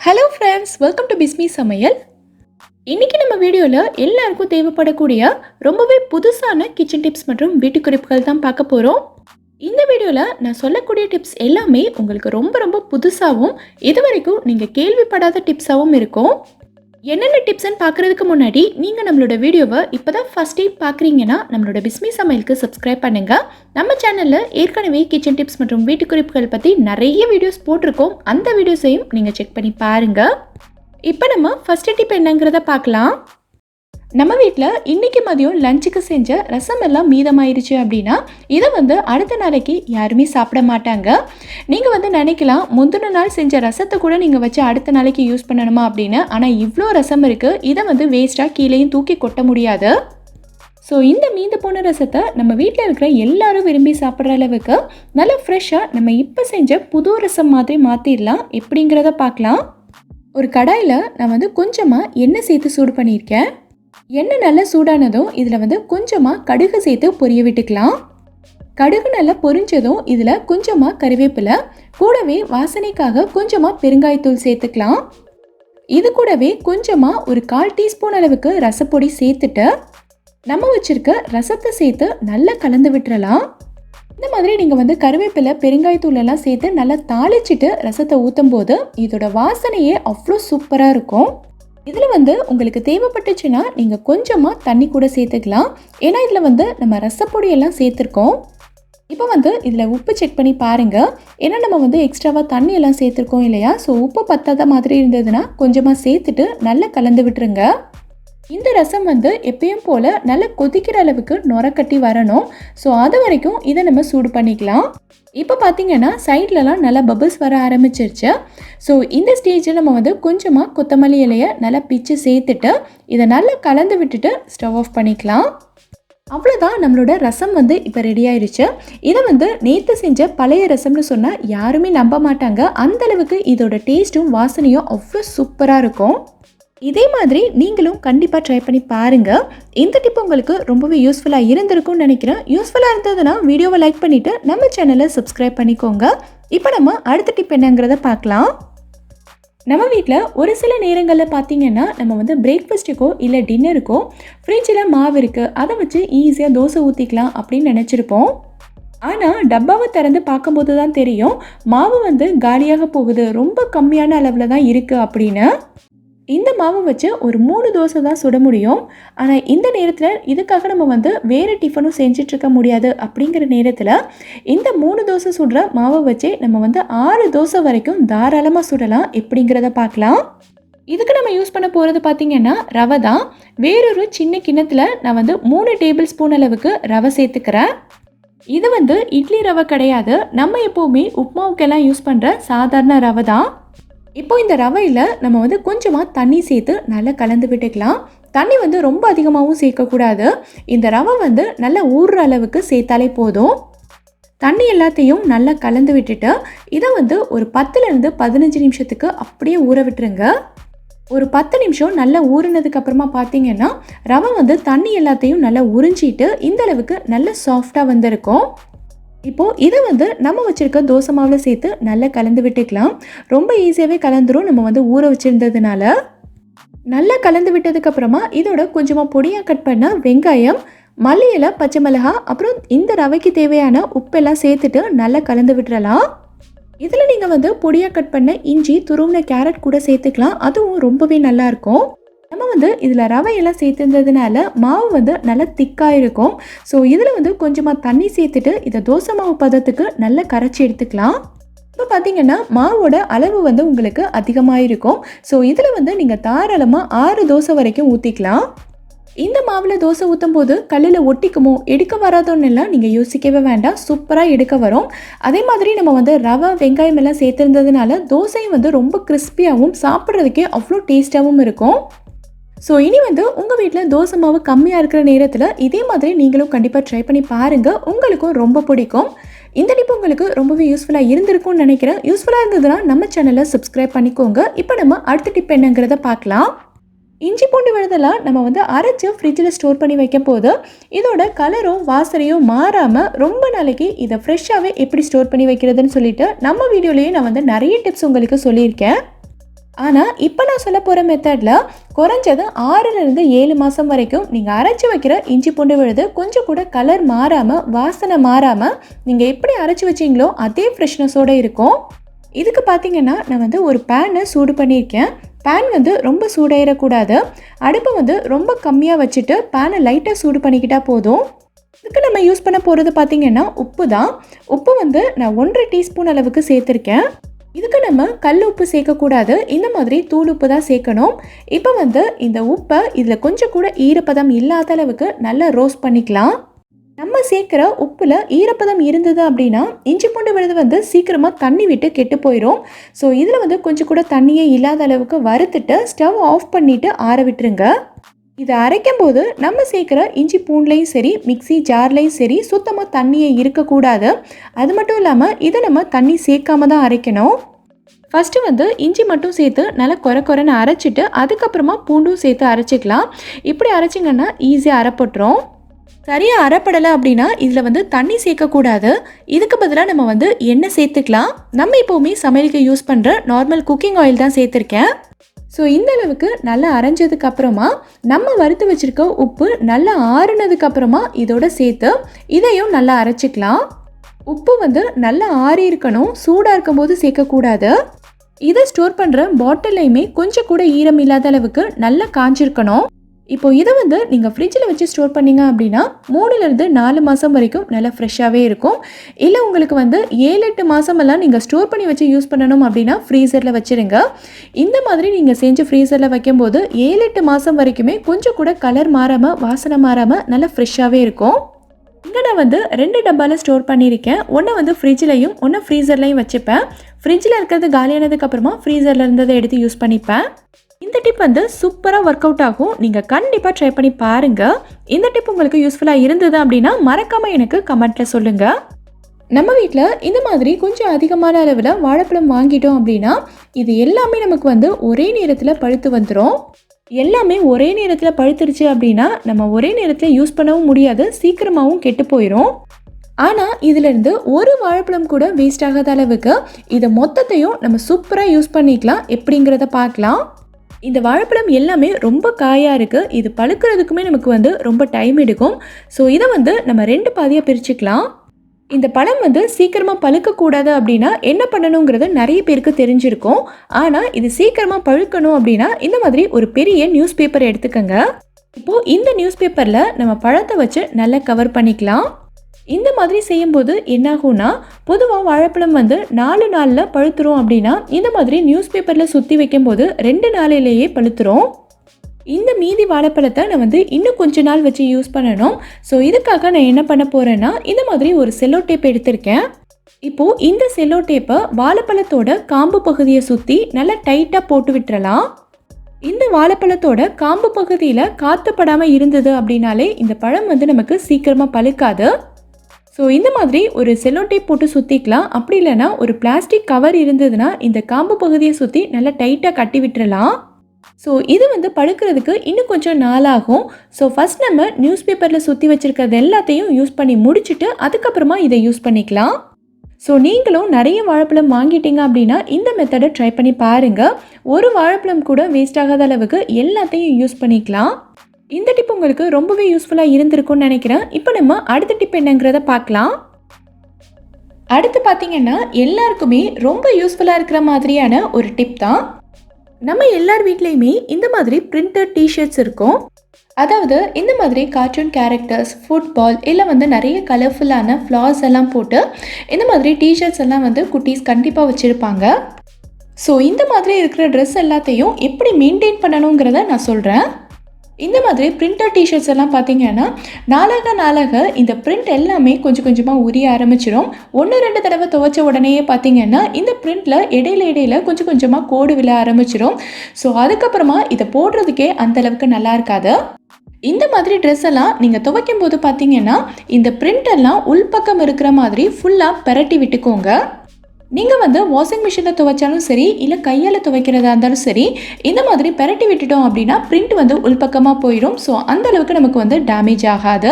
Hello friends welcome to Bismi சமையல் இன்றைக்கி நம்ம வீடியோவில் எல்லாருக்கும் தேவைப்படக்கூடிய ரொம்பவே புதுசான கிச்சன் டிப்ஸ் மற்றும் வீட்டு குறிப்புகள் தான் பார்க்க போகிறோம் இந்த வீடியோவில் நான் சொல்லக்கூடிய டிப்ஸ் எல்லாமே உங்களுக்கு ரொம்ப ரொம்ப புதுசாகவும் இது வரைக்கும் நீங்கள் கேள்விப்படாத டிப்ஸாகவும் இருக்கும். என்னென்ன டிப்ஸ்ன்னு பார்க்குறதுக்கு முன்னாடி நீங்கள் நம்மளோட வீடியோவை இப்போ தான் ஃபஸ்ட் டைம் பார்க்குறீங்கன்னா நம்மளோட பிஸ்மி சமையலுக்கு சப்ஸ்கிரைப் பண்ணுங்கள் நம்ம சேனலில் ஏற்கனவே கிச்சன் டிப்ஸ் மற்றும் வீட்டு குறிப்புகள் பற்றி நிறைய வீடியோஸ் போட்டிருக்கோம். அந்த வீடியோஸையும் நீங்கள் செக் பண்ணி பாருங்கள் இப்போ நம்ம ஃபஸ்ட்டு டிப் என்னங்கிறத பார்க்கலாம். நம்ம வீட்டில் இன்றைக்கி மதியம் லஞ்சுக்கு செஞ்ச ரசம் எல்லாம் மீதமாயிருச்சு அப்படின்னா இதை வந்து அடுத்த நாளைக்கு யாருமே சாப்பிட மாட்டாங்க. நீங்கள் வந்து நினைக்கலாம் முந்தின நாள் செஞ்ச ரசத்தை கூட நீங்கள் வச்சு அடுத்த நாளைக்கு யூஸ் பண்ணணுமா அப்படின்னு ஆனால் இவ்வளோ ரசம் இருக்குது இதை வந்து வேஸ்ட்டாக கீழேயும் தூக்கி கொட்ட முடியாது. ஸோ இந்த மீந்து போன ரசத்தை நம்ம வீட்டில் இருக்கிற எல்லாரும் விரும்பி சாப்பிட்ற அளவுக்கு நல்லா ஃப்ரெஷ்ஷாக நம்ம இப்போ செஞ்ச புது ரசம் மாதிரி மாற்றிடலாம் எப்படிங்கிறத பார்க்கலாம். ஒரு கடாயில் நான் வந்து கொஞ்சமாக எண்ணெய் சேர்த்து சூடு பண்ணியிருக்கேன். எண்ணெய் நல்லா சூடானதும் இதில் வந்து கொஞ்சமாக கடுகு சேர்த்து பொரிய விட்டுக்கலாம். கடுகு நல்லா பொரிஞ்சதும் இதில் கொஞ்சமாக கறிவேப்பிலை கூடவே வாசனைக்காக கொஞ்சமாக பெருங்காயத்தூள் சேர்த்துக்கலாம். இது கூடவே கொஞ்சமாக ஒரு கால் டீஸ்பூன் அளவுக்கு ரசப்பொடி சேர்த்துட்டு நம்ம வச்சுருக்க ரசத்தை சேர்த்து நல்லா கலந்து விட்டுறலாம். இந்த மாதிரி நீங்கள் வந்து கருவேப்பிலை பெருங்காயத்தூளெல்லாம் சேர்த்து நல்லா தாளிச்சிட்டு ரசத்தை ஊற்றும் போது இதோட வாசனையே அவ்வளோ சூப்பராக இருக்கும். இதில் வந்து உங்களுக்கு தேவைப்பட்டுச்சுன்னா நீங்கள் கொஞ்சமாக தண்ணி கூட சேர்த்துக்கலாம். ஏன்னா இதில் வந்து நம்ம ரசப்பொடியெல்லாம் சேர்த்துருக்கோம். இப்போ வந்து இதில் உப்பு செக் பண்ணி பாருங்கள் ஏன்னா நம்ம வந்து எக்ஸ்ட்ராவாக தண்ணி எல்லாம் சேர்த்துருக்கோம் இல்லையா? ஸோ உப்பு பத்தாத மாதிரி இருந்ததுன்னா கொஞ்சமாக சேர்த்துட்டு நல்லா கலந்து விட்டுருங்க. இந்த ரசம் வந்து எப்பயும் போல் நல்லா கொதிக்கிற அளவுக்கு நுரக்கட்டி வரணும். ஸோ அது வரைக்கும் இதை நம்ம சூடு பண்ணிக்கலாம். இப்போ பார்த்தீங்கன்னா சைட்லலாம் நல்லா பபிள்ஸ் வர ஆரம்பிச்சிருச்சு. ஸோ இந்த ஸ்டேஜில் நம்ம வந்து கொஞ்சமாக கொத்தமல்லி இலையை நல்லா பிச்சு சேர்த்துட்டு இதை நல்லா கலந்து விட்டுட்டு ஸ்டவ் ஆஃப் பண்ணிக்கலாம். அவ்வளோதான் நம்மளோட ரசம் வந்து இப்போ ரெடி ஆயிடுச்சு இதை வந்து நேற்று செஞ்ச பழைய ரசம்னு சொன்னால் யாருமே நம்ப மாட்டாங்க. அந்த அளவுக்கு இதோட டேஸ்ட்டும் வாசனையும் அவ்வளோ சூப்பராக இருக்கும். இதே மாதிரி நீங்களும் கண்டிப்பாக ட்ரை பண்ணி பாருங்கள் இந்த டிப் உங்களுக்கு ரொம்பவே யூஸ்ஃபுல்லாக இருந்திருக்கும்னு நினைக்கிறேன். யூஸ்ஃபுல்லாக இருந்ததுன்னா வீடியோவை லைக் பண்ணிவிட்டு நம்ம சேனலை சப்ஸ்கிரைப் பண்ணிக்கோங்க. இப்போ நம்ம அடுத்த டிப் என்னங்கிறத பார்க்கலாம். நம்ம வீட்டில் ஒரு சில நேரங்களில் பார்த்தீங்கன்னா நம்ம வந்து பிரேக்ஃபாஸ்ட்டுக்கோ இல்லை டின்னருக்கோ ஃப்ரிட்ஜில் மாவு இருக்குது அதை வச்சு ஈஸியாக தோசை ஊற்றிக்கலாம் அப்படின்னு நினச்சிருப்போம். ஆனால் டப்பாவை திறந்து பார்க்கும்போது தான் தெரியும் மாவு வந்து காலியாக போகுது. ரொம்ப கம்மியான அளவில் தான் இருக்குது அப்படின்னு. இந்த மாவு வச்சு ஒரு மூணு தோசை தான் சுட முடியும். ஆனால் இந்த நேரத்தில் இதுக்காக நம்ம வந்து வேறு டிஃபனும் செஞ்சிட்ருக்க முடியாது அப்படிங்கிற நேரத்தில் இந்த மூணு தோசை சுடுற மாவை வச்சு நம்ம வந்து ஆறு தோசை வரைக்கும் தாராளமாக சுடலாம். எப்படிங்கிறத பார்க்கலாம். இதுக்கு நம்ம யூஸ் பண்ண போகிறது பார்த்திங்கன்னா ரவை தான். வேறொரு சின்ன கிண்ணத்தில் நான் வந்து மூணு டேபிள் ஸ்பூன் அளவுக்கு ரவை சேர்த்துக்கிறேன். இது வந்து இட்லி ரவை கிடையாது. நம்ம எப்போவுமே உப்மாவுக்கெல்லாம் யூஸ் பண்ணுற சாதாரண ரவை தான். இப்போ இந்த ரவையில் நம்ம வந்து கொஞ்சமாக தண்ணி சேர்த்து நல்லா கலந்து விட்டுக்கலாம். தண்ணி வந்து ரொம்ப அதிகமாகவும் சேர்க்கக்கூடாது. இந்த ரவை வந்து நல்லா ஊறுற அளவுக்கு சேர்த்தாலே போதும். தண்ணி எல்லாத்தையும் நல்லா கலந்து விட்டுட்டு இதை வந்து ஒரு பத்துலேருந்து பதினஞ்சு நிமிஷத்துக்கு அப்படியே ஊற விட்டுருங்க. ஒரு பத்து நிமிஷம் நல்லா ஊறினதுக்கு அப்புறமா பார்த்தீங்கன்னா ரவை வந்து தண்ணி எல்லாத்தையும் நல்லா உறிஞ்சிட்டு இந்த அளவுக்கு நல்ல சாஃப்டாக வந்திருக்கும். இப்போது இதை வந்து நம்ம வச்சுருக்க தோசை மாவில் சேர்த்து நல்லா கலந்து விட்டுக்கலாம். ரொம்ப ஈஸியாகவே கலந்துரும். நம்ம வந்து ஊற வச்சுருந்ததுனால. நல்லா கலந்து விட்டதுக்கப்புறமா இதோட கொஞ்சமாக பொடியாக கட் பண்ண வெங்காயம் மல்லி இலை பச்சை மிளகா அப்புறம் இந்த ரவைக்கு தேவையான உப்பெல்லாம் சேர்த்துட்டு நல்லா கலந்து விட்டுறலாம். இதில் நீங்கள் வந்து பொடியாக கட் பண்ண இஞ்சி துருவின கேரட் கூட சேர்த்துக்கலாம். அதுவும் ரொம்பவே நல்லாயிருக்கும் நம்ம வந்து இதில் ரவையெல்லாம் சேர்த்துருந்ததுனால மாவு வந்து நல்லா திக்காக இருக்கும். ஸோ இதில் வந்து கொஞ்சமாக தண்ணி சேர்த்துட்டு இதை தோசை மாவு பதத்துக்கு நல்லா கரைச்சி எடுத்துக்கலாம். இப்போ பார்த்தீங்கன்னா மாவோட அளவு வந்து உங்களுக்கு அதிகமாக இருக்கும். ஸோ இதில் வந்து நீங்கள் தாராளமாக ஆறு தோசை வரைக்கும் ஊற்றிக்கலாம் இந்த மாவில் தோசை ஊற்றும் போது கல்லில் ஒட்டிக்குமோ எடுக்க வராதோன்னு எல்லாம் நீங்கள் யோசிக்கவே வேண்டாம். சூப்பராக எடுக்க வரும். அதே மாதிரி நம்ம வந்து ரவை வெங்காயம் எல்லாம் சேர்த்துருந்ததுனால தோசையும் வந்து ரொம்ப கிறிஸ்பியாகவும் சாப்பிட்றதுக்கே அவ்வளோ டேஸ்ட்டாகவும் இருக்கும். ஸோ இனி வந்து உங்கள் வீட்டில் தோசை மாவு கம்மியாக இருக்கிற நேரத்தில் இதே மாதிரி நீங்களும் கண்டிப்பாக ட்ரை பண்ணி பாருங்கள் உங்களுக்கும் ரொம்ப பிடிக்கும். இந்த டிப் உங்களுக்கு ரொம்பவே யூஸ்ஃபுல்லாக இருந்திருக்கும்னு நினைக்கிறேன். யூஸ்ஃபுல்லாக இருந்ததுன்னா நம்ம சேனலை சப்ஸ்கிரைப் பண்ணிக்கோங்க. இப்போ நம்ம அடுத்த டிப் என்னங்கிறத பார்க்கலாம். இஞ்சி பூண்டு விழுதெல்லாம் நம்ம வந்து அரைச்சி ஃப்ரிட்ஜில் ஸ்டோர் பண்ணி வைக்கும் போது இதோட கலரும் வாசனையும் மாறாமல் ரொம்ப நாளைக்கு இதை ஃப்ரெஷ்ஷாகவே எப்படி ஸ்டோர் பண்ணி வைக்கிறதுன்னு சொல்லிட்டு நம்ம வீடியோலேயே நான் வந்து நிறைய டிப்ஸ் உங்களுக்கு சொல்லியிருக்கேன். ஆனால் இப்போ நான் சொல்ல போகிற மெத்தடில் குறைஞ்சது ஆறுலேருந்து ஏழு மாதம் வரைக்கும் நீங்கள் அரைச்சி வைக்கிற இஞ்சி பூண்டு விழுது கொஞ்சம் கூட கலர் மாறாமல் வாசனை மாறாமல் நீங்கள் எப்படி அரைச்சி வச்சிங்களோ அதே ஃப்ரெஷ்னஸோடு இருக்கும். இதுக்கு பார்த்தீங்கன்னா நான் வந்து ஒரு பேனை சூடு பண்ணியிருக்கேன். பேன் வந்து ரொம்ப சூடாயிடக்கூடாது அடுப்பை வந்து ரொம்ப கம்மியாக வச்சுட்டு பேனை லைட்டாக சூடு பண்ணிக்கிட்டால் போதும். இதுக்கு நம்ம யூஸ் பண்ண போகிறது பார்த்திங்கன்னா உப்பு தான். உப்பு வந்து நான் ஒன்றரை டீஸ்பூன் அளவுக்கு சேர்த்துருக்கேன். இதுக்கு நம்ம கல் உப்பு சேர்க்கக்கூடாது. இந்த மாதிரி தூள் உப்பு தான் சேர்க்கணும். இப்போ வந்து இந்த உப்பை இதில் கொஞ்சம் கூட ஈரப்பதம் இல்லாத அளவுக்கு நல்லா ரோஸ்ட் பண்ணிக்கலாம். நம்ம சேர்க்குற உப்பில் ஈரப்பதம் இருந்தது அப்படின்னா இஞ்சி பூண்டு விழுது வந்து சீக்கிரமாக தண்ணி விட்டு கெட்டு போயிடும் ஸோ இதில் வந்து கொஞ்சம் கூட தண்ணியே இல்லாத அளவுக்கு வறுத்துட்டு ஸ்டவ் ஆஃப் பண்ணிவிட்டு ஆற விட்டுருங்க. இதை அரைக்கும் போது நம்ம சேர்க்குற இஞ்சி பூண்ட்லேயும் சரி மிக்சி ஜார்லேயும் சரி சுத்தமாக தண்ணியே இருக்கக்கூடாது. அது மட்டும் இல்லாமல் இதை நம்ம தண்ணி சேர்க்காம தான் அரைக்கணும். ஃபஸ்ட்டு வந்து இஞ்சி மட்டும் சேர்த்து நல்லா குறை குறைன்னு அரைச்சிட்டு அதுக்கப்புறமா பூண்டும் சேர்த்து அரைச்சிக்கலாம். இப்படி அரைச்சிங்கன்னா ஈஸியாக அரைப்பட்டுரும். சரியாக அரைப்படலை அப்படின்னா இதில் வந்து தண்ணி சேர்க்கக்கூடாது. இதுக்கு பதிலாக நம்ம வந்து எண்ணெய் சேர்த்துக்கலாம். நம்ம எப்போவுமே சமையலுக்கு யூஸ் பண்ணுற நார்மல் குக்கிங் ஆயில் தான் சேர்த்துருக்கேன். ஸோ இந்த அளவுக்கு நல்லா அரைஞ்சதுக்கு அப்புறமா நம்ம வறுத்து வச்சுருக்க உப்பு நல்லா ஆறுனதுக்கு அப்புறமா இதோட சேர்த்து இதையும் நல்லா அரைச்சிக்கலாம். உப்பு வந்து நல்லா ஆறி இருக்கணும் சூடாக இருக்கும்போது சேர்க்கக்கூடாது. இதை ஸ்டோர் பண்ணுற பாட்டில்லையுமே கொஞ்சம் கூட ஈரம் இல்லாத அளவுக்கு நல்லா காஞ்சிருக்கணும். இப்போ இதை வந்து நீங்கள் ஃப்ரிட்ஜில் வச்சு ஸ்டோர் பண்ணீங்க அப்படின்னா மூணுலேருந்து நாலு மாதம் வரைக்கும் நல்லா ஃப்ரெஷ்ஷாகவே இருக்கும். இல்லை உங்களுக்கு வந்து ஏழு எட்டு மாதமெல்லாம் நீங்கள் ஸ்டோர் பண்ணி வச்சு யூஸ் பண்ணணும் அப்படின்னா ஃப்ரீசரில் வச்சுருங்க. இந்த மாதிரி நீங்கள் செஞ்சு ஃப்ரீசரில் வைக்கும்போது ஏழு எட்டு மாதம் வரைக்குமே கொஞ்சம் கூட கலர் மாறாமல் வாசனை மாறாமல் நல்லா ஃப்ரெஷ்ஷாகவே இருக்கும். இங்கே நான் வந்து ரெண்டு டப்பாவில் ஸ்டோர் பண்ணியிருக்கேன். ஒன்று வந்து ஃப்ரிட்ஜ்லையும் ஒன்று ஃப்ரீசர்லையும் வச்சுப்பேன். ஃப்ரிட்ஜில் இருக்கிறது காலியானதுக்கப்புறமா ஃப்ரீசரில் இருந்ததை எடுத்து யூஸ் பண்ணிப்பேன். இந்த டிப் வந்து சூப்பராக ஒர்க் அவுட் ஆகும். நீங்கள் கண்டிப்பாக ட்ரை பண்ணி பாருங்கள் இந்த டிப் உங்களுக்கு யூஸ்ஃபுல்லாக இருந்தது அப்படின்னா மறக்காமல் எனக்கு கமெண்ட்டில் சொல்லுங்கள் நம்ம வீட்டில் இந்த மாதிரி கொஞ்சம் அதிகமான அளவில் வாழைப்பழம் வாங்கிட்டோம் அப்படின்னா இது எல்லாமே நமக்கு வந்து ஒரே நேரத்தில் பழுத்து வந்துடும் எல்லாமே ஒரே நேரத்தில் பழுத்துருச்சு அப்படின்னா நம்ம ஒரே நேரத்தில் யூஸ் பண்ணவும் முடியாது சீக்கிரமாகவும் கெட்டு போயிடும் ஆனால் இதிலிருந்து ஒரு வாழைப்பழம் கூட வேஸ்ட் ஆகாத அளவுக்கு இதை மொத்தத்தையும் நம்ம சூப்பராக யூஸ் பண்ணிக்கலாம். எப்படிங்கிறத பார்க்கலாம். இந்த வாழைப்பழம் எல்லாமே ரொம்ப காயாக இருக்குது இது பழுக்கிறதுக்குமே நமக்கு வந்து ரொம்ப டைம் எடுக்கும். ஸோ இதை வந்து நம்ம ரெண்டு பாதியாக பிரிச்சுக்கலாம். இந்த பழம் வந்து சீக்கிரமாக பழுக்கக்கூடாது அப்படின்னா என்ன பண்ணணுங்கிறது நிறைய பேருக்கு தெரிஞ்சிருக்கும். ஆனால் இது சீக்கிரமாக பழுக்கணும் அப்படின்னா இந்த மாதிரி ஒரு பெரிய நியூஸ் பேப்பர் எடுத்துக்கோங்க. இப்போது இந்த நியூஸ் பேப்பரில் நம்ம பழத்தை வச்சு நல்லா கவர் பண்ணிக்கலாம். இந்த மாதிரி செய்யும்போது என்னாகும்னா பொதுவாக வாழைப்பழம் வந்து நாலு நாளில் பழுத்துரும் அப்படின்னா இந்த மாதிரி நியூஸ் பேப்பரில் சுற்றி வைக்கும்போது ரெண்டு நாளிலேயே பழுத்துரும். இந்த மீதி வாழைப்பழத்தை நான் வந்து இன்னும் கொஞ்ச நாள் வச்சு யூஸ் பண்ணணும். ஸோ இதுக்காக நான் என்ன பண்ண போகிறேன்னா இந்த மாதிரி ஒரு செல்லோ டேப் எடுத்திருக்கேன். இப்போது இந்த செல்லோ டேப்பை வாழைப்பழத்தோட காம்பு பகுதியை சுற்றி நல்லா டைட்டாக போட்டு விட்டுறலாம். இந்த வாழைப்பழத்தோட காம்பு பகுதியில் காற்றப்படாமல் இருந்தது அப்படின்னாலே இந்த பழம் வந்து நமக்கு சீக்கிரமாக பழுக்காது. ஸோ இந்த மாதிரி ஒரு செல்லோ டேப் போட்டு சுற்றிக்கலாம் அப்படி இல்லைன்னா ஒரு பிளாஸ்டிக் கவர் இருந்ததுன்னா இந்த காம்பு பகுதியை சுற்றி நல்லா டைட்டாக கட்டி விட்டுறலாம். ஸோ இது வந்து பழுக்கிறதுக்கு இன்னும் கொஞ்சம் நாளாகும். ஸோ ஃபஸ்ட் நம்ம நியூஸ் பேப்பரில் சுற்றி வச்சுருக்கிறது எல்லாத்தையும் யூஸ் பண்ணி முடிச்சுட்டு அதுக்கப்புறமா இதை யூஸ் பண்ணிக்கலாம். ஸோ நீங்களும் நிறைய வாழைப்பழம் வாங்கிட்டீங்க அப்படின்னா இந்த மெத்தடை ட்ரை பண்ணி பாருங்கள் ஒரு வாழைப்பழம் கூட வேஸ்ட் ஆகாத அளவுக்கு எல்லாத்தையும் யூஸ் பண்ணிக்கலாம். இந்த டிப் உங்களுக்கு ரொம்பவே யூஸ்ஃபுல்லாக இருந்திருக்கும்னு நினைக்கிறேன். இப்போ நம்ம அடுத்த டிப் என்னங்கிறத பார்க்கலாம். அடுத்து பார்த்தீங்கன்னா எல்லாருக்குமே ரொம்ப யூஸ்ஃபுல்லாக இருக்கிற மாதிரியான ஒரு டிப் தான். நம்ம எல்லார் வீட்லேயுமே இந்த மாதிரி பிரிண்டட் டிஷர்ட்ஸ் இருக்கும். அதாவது இந்த மாதிரி கார்ட்டூன் கேரக்டர்ஸ் ஃபுட்பால் இல்லை வந்து நிறைய கலர்ஃபுல்லான ஃப்ளார்ஸ் எல்லாம் போட்டு இந்த மாதிரி டிஷர்ட்ஸ் எல்லாம் வந்து குட்டீஸ் கண்டிப்பாக வச்சுருப்பாங்க. ஸோ இந்த மாதிரி இருக்கிற ட்ரெஸ் எல்லாத்தையும் எப்படி மெயின்டைன் பண்ணணுங்கிறத நான் சொல்கிறேன் இந்த மாதிரி பிரிண்டர் டிஷர்ட்ஸ் எல்லாம் பார்த்தீங்கன்னா நாளாக நாளாக இந்த பிரிண்ட் எல்லாமே கொஞ்சம் கொஞ்சமாக உரிய ஆரம்பிச்சிடும் ஒன்று ரெண்டு தடவை துவைச்ச உடனேயே பார்த்தீங்கன்னா இந்த பிரிண்டில் இடையில இடையில கொஞ்சம் கொஞ்சமாக கோடு விழ ஆரம்பிச்சிடும் ஸோ அதுக்கப்புறமா இதை போடுறதுக்கே அந்தளவுக்கு நல்லா இருக்காது. இந்த மாதிரி ட்ரெஸ் எல்லாம் நீங்கள் துவைக்கும் போது பார்த்தீங்கன்னா இந்த பிரிண்ட் எல்லாம் உள்பக்கம் இருக்கிற மாதிரி ஃபுல்லாக பெரட்டி விட்டுக்கோங்க. நீங்கள் வந்து வாஷிங் மிஷினில் துவைச்சாலும் சரி இல்லை கையால் துவைக்கிறதா இருந்தாலும் சரி இந்த மாதிரி பெரட்டி விட்டுட்டோம் அப்படின்னா பிரிண்ட் வந்து உள்பக்கமாக போயிடும். ஸோ அந்த அளவுக்கு நமக்கு வந்து டேமேஜ் ஆகாது.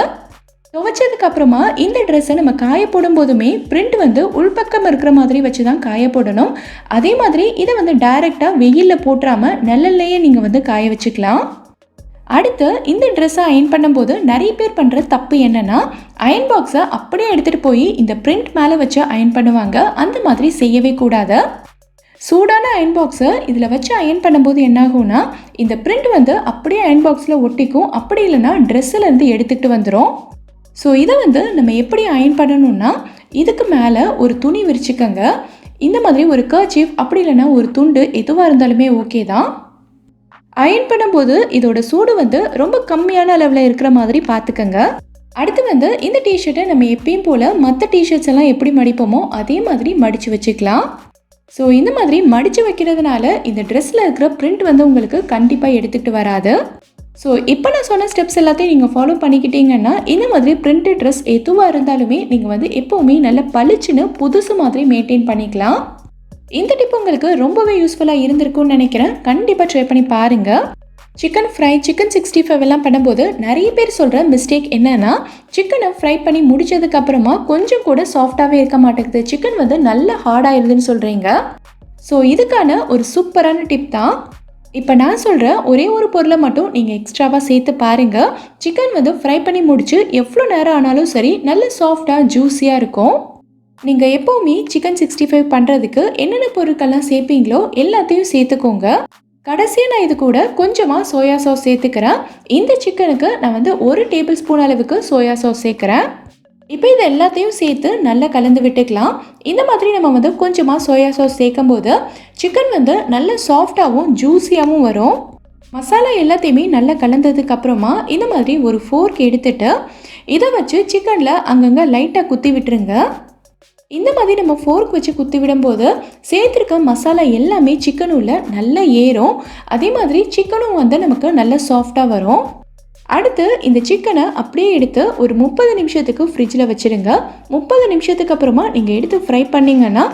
துவைச்சதுக்கு அப்புறமா இந்த ட்ரெஸ்ஸை நம்ம காய போடும் போதுமே பிரிண்ட் வந்து உள்பக்கம் இருக்கிற மாதிரி வச்சு தான் காய போடணும். அதே மாதிரி இதை வந்து டைரெக்டாக வெயிலில் போட்டுறாமல் நல்லல்லையே நீங்கள் வந்து காய வச்சுக்கலாம். அடுத்து இந்த ட்ரெஸ்ஸை அயன் பண்ணும்போது நிறைய பேர் பண்ணுற தப்பு என்னென்னா அயன் பாக்ஸை அப்படியே எடுத்துகிட்டு போய் இந்த பிரிண்ட் மேலே வச்சு அயன் பண்ணுவாங்க. அந்த மாதிரி செய்யவே கூடாது. சூடான அயன் பாக்ஸை இதில் வச்சு அயன் பண்ணும்போது என்னாகும்னா இந்த பிரிண்ட் வந்து அப்படியே அயன் பாக்ஸில் ஒட்டிக்கும். அப்படி இல்லைன்னா ட்ரெஸ்ஸிலேருந்து எடுத்துகிட்டு வந்துடும் ஸோ இதை வந்து நம்ம எப்படி அயன் பண்ணணும்னா இதுக்கு மேலே ஒரு துணி விரிச்சுக்கோங்க. இந்த மாதிரி ஒரு கர்ச்சீஃப் அப்படி இல்லைன்னா ஒரு துண்டு எதுவாக இருந்தாலுமே ஓகே தான். அயன் பண்ணும்போது இதோட சூடு வந்து ரொம்ப கம்மியான அளவில் இருக்கிற மாதிரி பார்த்துக்கங்க. அடுத்து வந்து இந்த டிஷர்ட்டை நம்ம எப்பயும் போல் மற்ற டிஷர்ட்ஸ் எல்லாம் எப்படி மடிப்போமோ அதே மாதிரி மடித்து வச்சுக்கலாம். ஸோ இந்த மாதிரி மடித்து வைக்கிறதுனால இந்த ட்ரெஸ்ஸில் இருக்கிற பிரிண்ட் வந்து உங்களுக்கு கண்டிப்பாக எடுத்துகிட்டு வராது. ஸோ இப்போ நான் சொன்ன ஸ்டெப்ஸ் எல்லாத்தையும் நீங்கள் ஃபாலோ பண்ணிக்கிட்டீங்கன்னா இந்த மாதிரி பிரிண்டட் ட்ரெஸ் எதுவாக இருந்தாலுமே நீங்கள் வந்து எப்போவுமே நல்ல பளிச்சுன்னு புதுசு மாதிரி மெயின்டைன் பண்ணிக்கலாம். இந்த டிப் உங்களுக்கு ரொம்பவே யூஸ்ஃபுல்லாக இருந்திருக்கும்னு நினைக்கிறேன். கண்டிப்பாக ட்ரை பண்ணி பாருங்கள் chicken fry chicken sixty five எல்லாம் பண்ணும்போது நிறைய பேர் சொல்கிற மிஸ்டேக் என்னன்னா சிக்கனை ஃப்ரை பண்ணி முடிச்சதுக்கப்புறமா கொஞ்சம் கூட சாஃப்டாகவே இருக்க மாட்டேங்குது. சிக்கன் வந்து நல்ல ஹார்டாயிருதுன்னு சொல்கிறீங்க ஸோ இதுக்கான ஒரு சூப்பரான டிப் தான். இப்போ நான் சொல்கிற ஒரே ஒரு பொருளை மட்டும் நீங்கள் எக்ஸ்ட்ராவாக சேர்த்து பாருங்கள் சிக்கன் வந்து ஃப்ரை பண்ணி முடிச்சு எவ்வளோ நேரம் ஆனாலும் சரி நல்ல சாஃப்டாக ஜூஸியாக இருக்கும். நீங்கள் எப்போவுமே சிக்கன் சிக்ஸ்டி ஃபைவ் பண்ணுறதுக்கு என்னென்ன பொருட்கள்லாம் சேர்ப்பீங்களோ எல்லாத்தையும் சேர்த்துக்கோங்க. கடைசியாக நான் இது கூட கொஞ்சமாக சோயா சாஸ் சேர்த்துக்கிறேன். இந்த சிக்கனுக்கு நான் வந்து ஒரு டேபிள் ஸ்பூன் அளவுக்கு சோயா சாஸ் சேர்க்குறேன். இப்போ இது எல்லாத்தையும் சேர்த்து நல்லா கலந்து விட்டுக்கலாம். இந்த மாதிரி நம்ம வந்து கொஞ்சமாக சோயா சாஸ் சேர்க்கும் போது சிக்கன் வந்து நல்ல சாஃப்டாகவும் ஜூஸியாகவும் வரும். மசாலா எல்லாத்தையுமே நல்லா கலந்ததுக்கு அப்புறமா இந்த மாதிரி ஒரு ஃபோர்க் எடுத்துட்டு இதை வச்சு சிக்கனில் அங்கங்கே லைட்டாக குத்தி விட்டுருங்க. இந்த மாதிரி நம்ம ஃபோர்க் வச்சு குத்தி விடும்போது சேர்த்துருக்க மசாலா எல்லாமே சிக்கன் உள்ள நல்லா ஏறும். அதே மாதிரி சிக்கனும் வந்து நமக்கு நல்ல சாஃப்டாக வரும். அடுத்து இந்த சிக்கனை அப்படியே எடுத்து ஒரு முப்பது நிமிஷத்துக்கு ஃப்ரிட்ஜில் வச்சுருங்க. முப்பது நிமிஷத்துக்கு அப்புறமா நீங்கள் எடுத்து ஃப்ரை பண்ணிங்கன்னா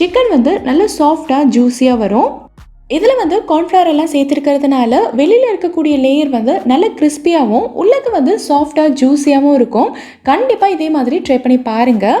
சிக்கன் வந்து நல்ல சாஃப்டாக ஜூஸியாக வரும். இதில் வந்து கார்ன்ஃப்ளவர் எல்லாம் சேர்த்துருக்கிறதுனால வெளியில் இருக்கக்கூடிய லேயர் வந்து நல்ல கிறிஸ்பியாகவும் உள்ளக்கு வந்து சாஃப்டாக ஜூஸியாகவும் இருக்கும். கண்டிப்பாக இதே மாதிரி ட்ரை பண்ணி பாருங்கள்